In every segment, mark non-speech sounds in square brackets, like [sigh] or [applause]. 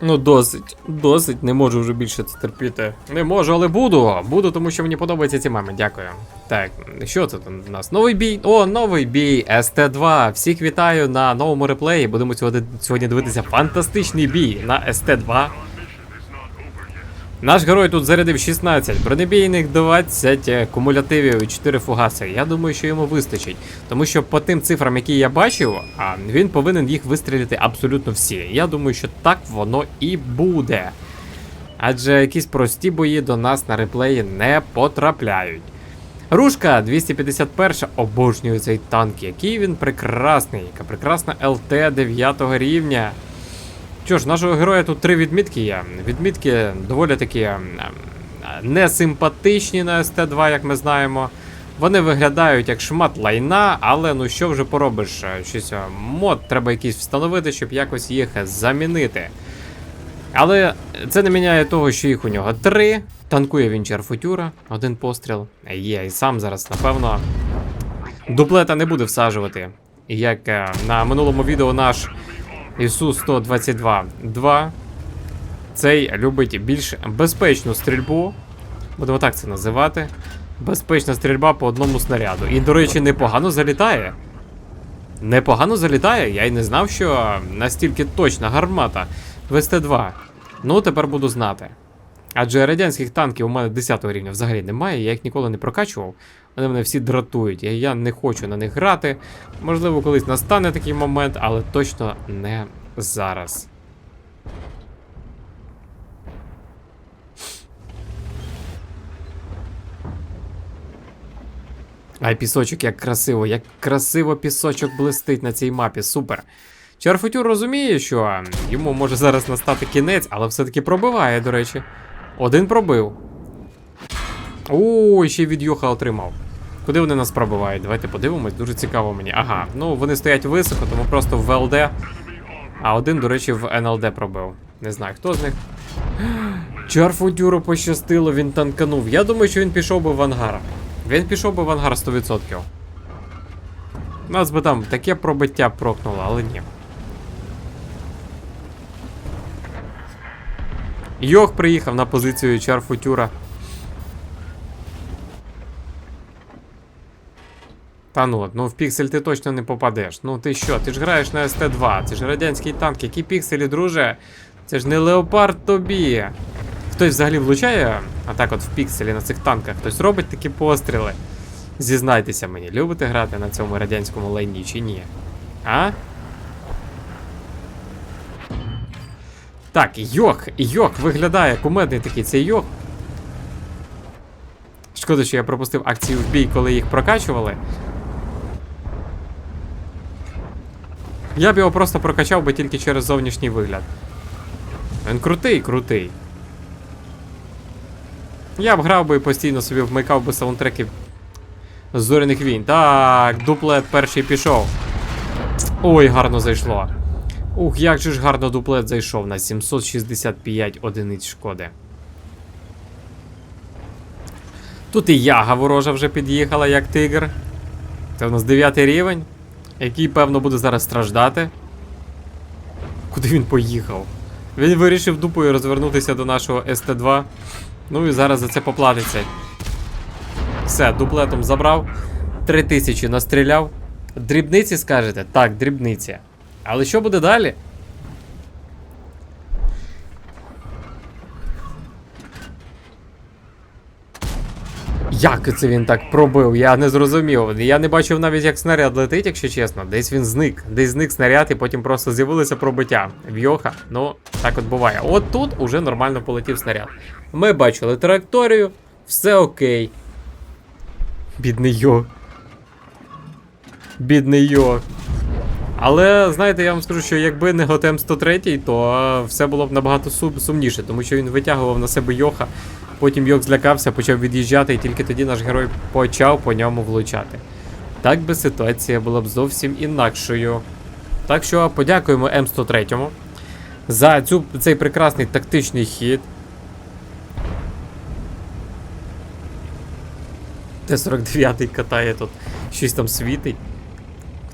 Ну, досить, досить, не можу вже більше це терпіти. Не можу, але буду. Буду, тому що мені подобаються ці меми. Дякую. Так, що це там у нас? Новий бій. О, новий бій СТ2. Всіх вітаю на новому реплеї. Будемо сьогодні дивитися фантастичний бій на СТ2. Наш герой тут зарядив 16, бронебійних 20 е, кумулятивів і 4 фугаси. Я думаю, що йому вистачить. Тому що по тим цифрам, які я бачив, він повинен їх вистрілити абсолютно всі. Я думаю, що так воно і буде. Адже якісь прості бої до нас на реплеї не потрапляють. Рушка 251 обожнюю цей танк, який він прекрасний, яка прекрасна ЛТ 9 рівня. Що ж, нашого героя тут три відмітки є. Відмітки доволі такі ем, ем, несимпатичні на СТ2, як ми знаємо. Вони виглядають як шмат лайна, але ну що вже поробиш? Е, Щось е, мод треба якийсь встановити, щоб якось їх замінити. Але це не міняє того, що їх у нього три. Танкує він Чарфутюра, один постріл. Є, і сам зараз, напевно, дуплета не буде всаджувати. Як е, на минулому відео наш Ісус 122 2. Цей любить більш безпечну стрільбу. Будемо так це називати. Безпечна стрільба по одному снаряду. І, до речі, непогано залітає. Непогано залітає. Я й не знав, що настільки точна гармата в СТ2. Ну, тепер буду знати. Адже радянських танків у мене 10 рівня взагалі немає, я їх ніколи не прокачував. Вони мене всі дратують, я не хочу на них грати. Можливо, колись настане такий момент, але точно не зараз. Ай, пісочок, як красиво, як красиво пісочок блистить на цій мапі, супер. Чарфутюр розуміє, що йому може зараз настати кінець, але все-таки пробиває, до речі. Один пробив. О, ще від Йоха отримав. Куди вони нас пробивають? Давайте подивимось, дуже цікаво мені. Ага, ну вони стоять високо, тому просто в ВЛД. А один, до речі, в НЛД пробив. Не знаю, хто з них. Чарфутюру пощастило, він танканув. Я думаю, що він пішов би в ангар. Він пішов би в ангар 100%. Нас би там таке пробиття прокнуло, але ні. Йох приїхав на позицію Чарфутюра. Та ну, ну в піксель ти точно не попадеш. Ну ти що, ти ж граєш на СТ2, це ж радянський танк, які пікселі, друже? Це ж не леопард тобі. Хтось взагалі влучає, а так от в пікселі на цих танках, хтось робить такі постріли. Зізнайтеся мені, любите грати на цьому радянському лайні чи ні? А? Так, йох, йох виглядає кумедний такий цей йох. Шкода, що я пропустив акцію в бій, коли їх прокачували. Я б його просто прокачав би тільки через зовнішній вигляд. Він крутий, крутий. Я б грав би і постійно собі вмикав би саундтреки зоряних війн. Так, дуплет перший пішов. Ой, гарно зайшло. Ух, як же ж гарно дуплет зайшов на 765 одиниць шкоди. Тут і яга ворожа вже під'їхала, як тигр. Це у нас 9 рівень, який, певно, буде зараз страждати. Куди він поїхав? Він вирішив дупою розвернутися до нашого СТ2. Ну і зараз за це поплатиться. Все, дуплетом забрав. 3000 настріляв. Дрібниці скажете? Так, дрібниці. Але що буде далі? Як це він так пробив? Я не зрозумів. Я не бачив навіть, як снаряд летить, якщо чесно. Десь він зник. Десь зник снаряд і потім просто з'явилося пробиття. Вйоха. Ну, так от буває. От тут уже нормально полетів снаряд. Ми бачили траєкторію, все окей. Бідний йог. Бідний йог. Але знаєте, я вам скажу, що якби не Готем 103, то все було б набагато сумніше, тому що він витягував на себе Йоха, потім Йох злякався, почав від'їжджати, і тільки тоді наш герой почав по ньому влучати. Так би ситуація була б зовсім інакшою. Так що подякуємо М103 за цю, цей прекрасний тактичний хід. Т-49 катає тут, щось там світить.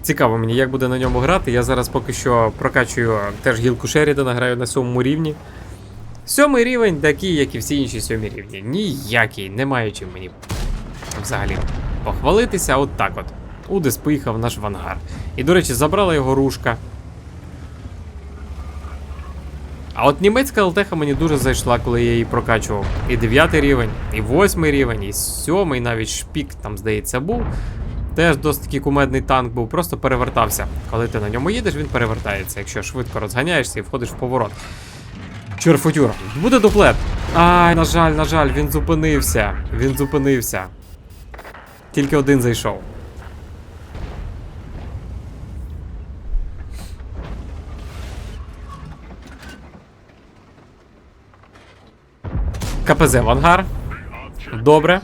Цікаво мені, як буде на ньому грати. Я зараз поки що прокачую теж гілку Шерідана, граю на сьомому рівні. Сьомий рівень такий, як і всі інші сьомі рівні. Ніякий, немає чим мені взагалі похвалитися. От так от. Удес поїхав наш вангар. І, до речі, забрала його рушка. А от німецька ЛТХ мені дуже зайшла, коли я її прокачував. І 9 рівень, і 8 рівень, і 7 навіть шпік там, здається, був. Теж досить такий кумедний танк був, просто перевертався. Коли ти на ньому їдеш, він перевертається, якщо швидко розганяєшся і входиш в поворот. Чорфутюр, буде дуплет. Ай, на жаль, на жаль, він зупинився. Він зупинився. Тільки один зайшов. КПЗ в ангар. Добре.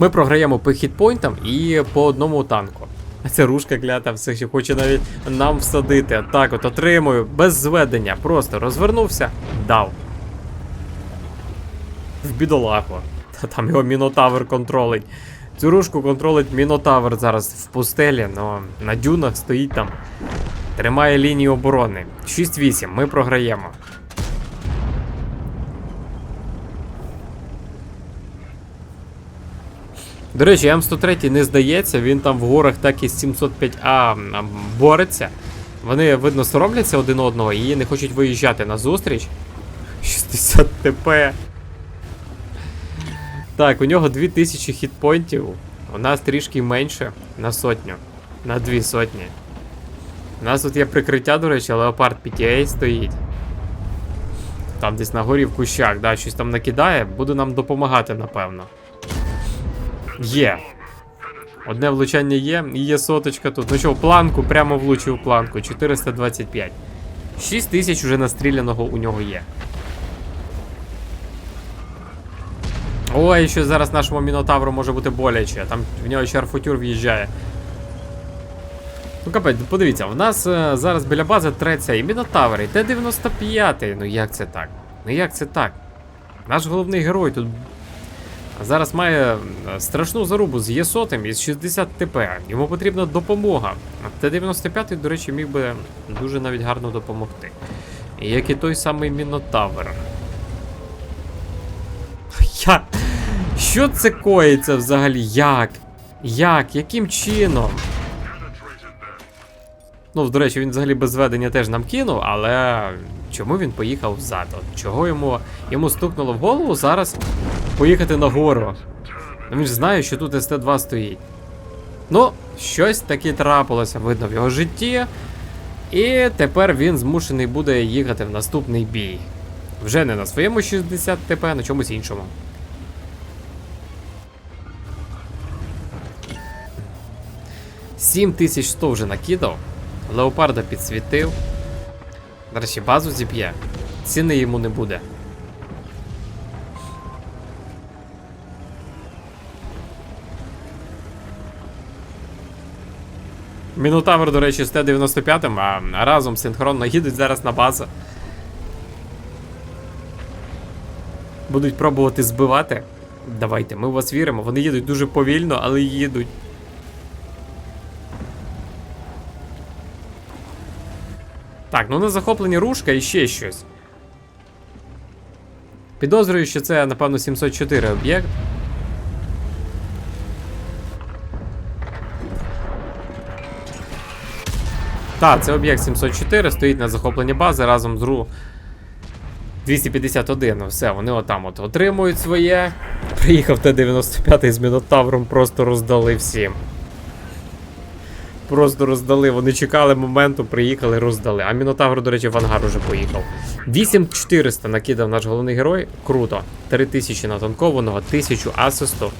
Ми програємо по хітпойнтам і по одному танку. А ця рушка клята все ще хоче навіть нам всадити. Так, от отримую, без зведення. Просто розвернувся, дав. В бідолаху. Та там його Мінотавр контролить. Цю рушку контролить Мінотавр зараз в пустелі, но на дюнах стоїть там. Тримає лінію оборони. 6-8, ми програємо. До речі, М103 не здається, він там в горах так і з 705А бореться. Вони, видно, соромляться один одного і не хочуть виїжджати на зустріч. 60 ТП. Так, у нього 2000 хітпойнтів. У нас трішки менше на сотню. На дві сотні. У нас тут є прикриття, до речі, Леопард PTA стоїть. Там десь на горі в кущах, да, щось там накидає, буде нам допомагати, напевно. Є. Одне влучання є, і є соточка тут. Ну що, планку, прямо влучив планку. 425. 6 тисяч уже настріляного у нього є. Ой, що зараз нашому мінотавру може бути боляче. Там в нього шарфутюр в'їжджає. Ну капець, подивіться, в нас е, зараз біля бази треться і мінотавр, і Т-95. Ну як це так? Ну як це так? Наш головний герой тут зараз має е, страшну зарубу з Є100 із 60 ТП. Йому потрібна допомога. Т-95, до речі, міг би дуже навіть гарно допомогти. Як і той самий Мінотавр. [laughs] Я... Що це коїться взагалі? Як? Як? Яким чином? Ну, до речі, він взагалі без зведення теж нам кинув, але чому він поїхав взад? Чого йому йому стукнуло в голову зараз поїхати нагору? Ну він ж знає, що тут СТ-2 стоїть. Ну, щось таке трапилося, видно в його житті. І тепер він змушений буде їхати в наступний бій. Вже не на своєму 60 ТП, а на чомусь іншому. Сім тисяч вже накидав. Леопарда підсвітив. До речі, базу зіб'є. Ціни йому не буде. Мінотавр, до речі, з Т-95, а разом синхронно їдуть зараз на базу. Будуть пробувати збивати. Давайте, ми в вас віримо. Вони їдуть дуже повільно, але їдуть. Так, ну на захоплені рушка і ще щось. Підозрюю, що це, напевно, 704 об'єкт. Так, це об'єкт 704, стоїть на захопленні бази разом з РУ 251. Ну все, вони отам от отримують своє. Приїхав Т-95 з Мінотавром, просто роздали всім. Просто роздали. Вони чекали моменту, приїхали, роздали. А Мінотавр, до речі, в ангар уже поїхав. 8400 накидав наш головний герой. Круто. 3000 натанкованого, 1000 асисту.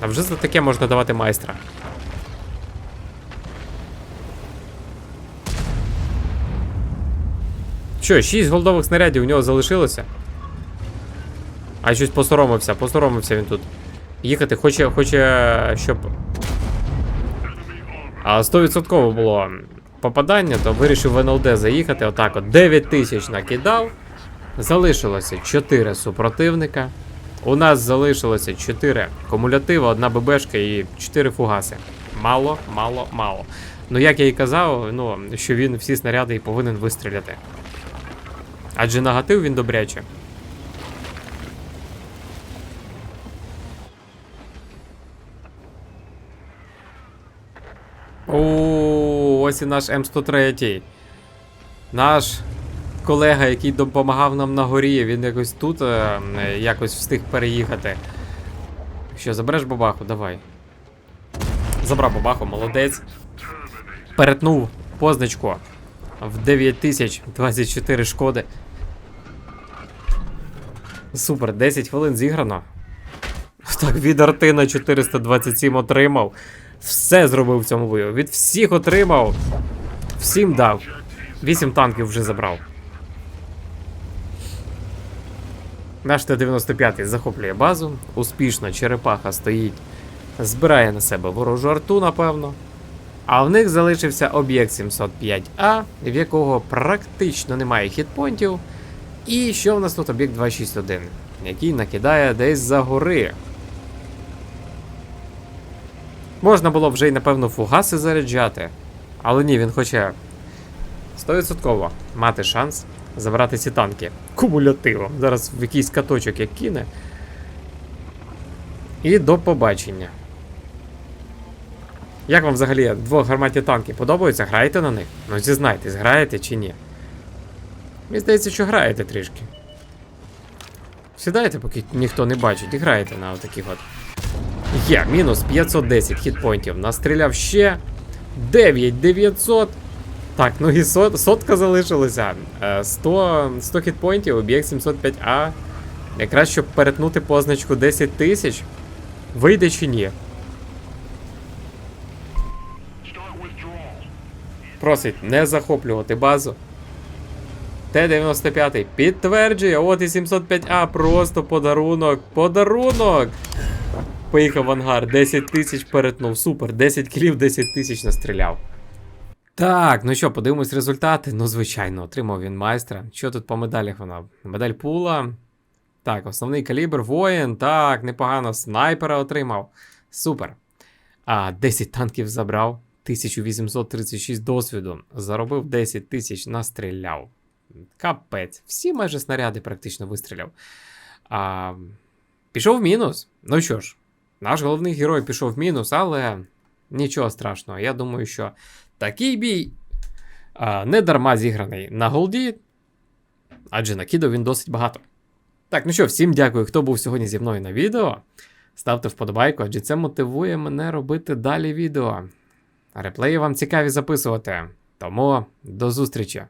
А вже за таке можна давати майстра. Що, 6 голдових снарядів у нього залишилося? А щось посоромився, посоромився він тут. Їхати хоче, хоче, щоб а 100% було попадання, то вирішив в НЛД заїхати. Отак от 9 тисяч накидав. Залишилося 4 супротивника. У нас залишилося 4 кумулятиви, одна ББшка і 4 фугаси. Мало, мало, мало. Ну, як я і казав, ну, що він всі снаряди і повинен вистріляти. Адже нагатив він добряче. О, ось і наш М103. Наш колега, який допомагав нам на горі, він якось тут е, якось встиг переїхати. Що, забереш бабаху? Давай. Забрав бабаху, молодець. Перетнув позначку в 9024 шкоди. Супер, 10 хвилин зіграно. Так, від арти на 427 отримав. Все зробив в цьому бою. Від всіх отримав. Всім дав. 8 танків вже забрав. Наш Т-95 захоплює базу. Успішно черепаха стоїть. Збирає на себе ворожу арту, напевно. А в них залишився об'єкт 705А, в якого практично немає хітпонтів. І що в нас тут об'єкт 261, який накидає десь за гори. Можна було вже й, напевно, фугаси заряджати. Але ні, він хоче 100% мати шанс забрати ці танки кумулятивом. Зараз в якийсь каточок як кине. І до побачення. Як вам взагалі двохгарматні танки подобаються? Граєте на них? Ну зізнайтесь, граєте чи ні? Мені здається, що граєте трішки. Сідайте, поки ніхто не бачить, і граєте на отаких от. Є, мінус 510 хітпойнтів. Настріляв ще 9900. Так, ну і сот, сотка залишилася. Е, 100, 100 хітпойнтів, об'єкт 705А. Якраз щоб перетнути позначку 10 тисяч. Вийде чи ні? Просить не захоплювати базу. Т-95 підтверджує, от і 705А, просто подарунок. Подарунок! Поїхав в ангар, 10 тисяч перетнув. Супер, 10 кілів, 10 тисяч настріляв. Так, ну що, подивимось результати. Ну, звичайно, отримав він майстра. Що тут по медалях вона? Медаль пула. Так, основний калібр, воїн. Так, непогано. Снайпера отримав. Супер. А, 10 танків забрав. 1836 досвіду. Заробив 10 тисяч, настріляв. Капець. Всі майже снаряди практично вистріляв. А, пішов в мінус. Ну що ж, наш головний герой пішов в мінус, але нічого страшного. Я думаю, що такий бій а, не дарма зіграний на голді, адже накидав він досить багато. Так, ну що, всім дякую, хто був сьогодні зі мною на відео. Ставте вподобайку, адже це мотивує мене робити далі відео. Реплеї вам цікаві записувати. Тому до зустрічі!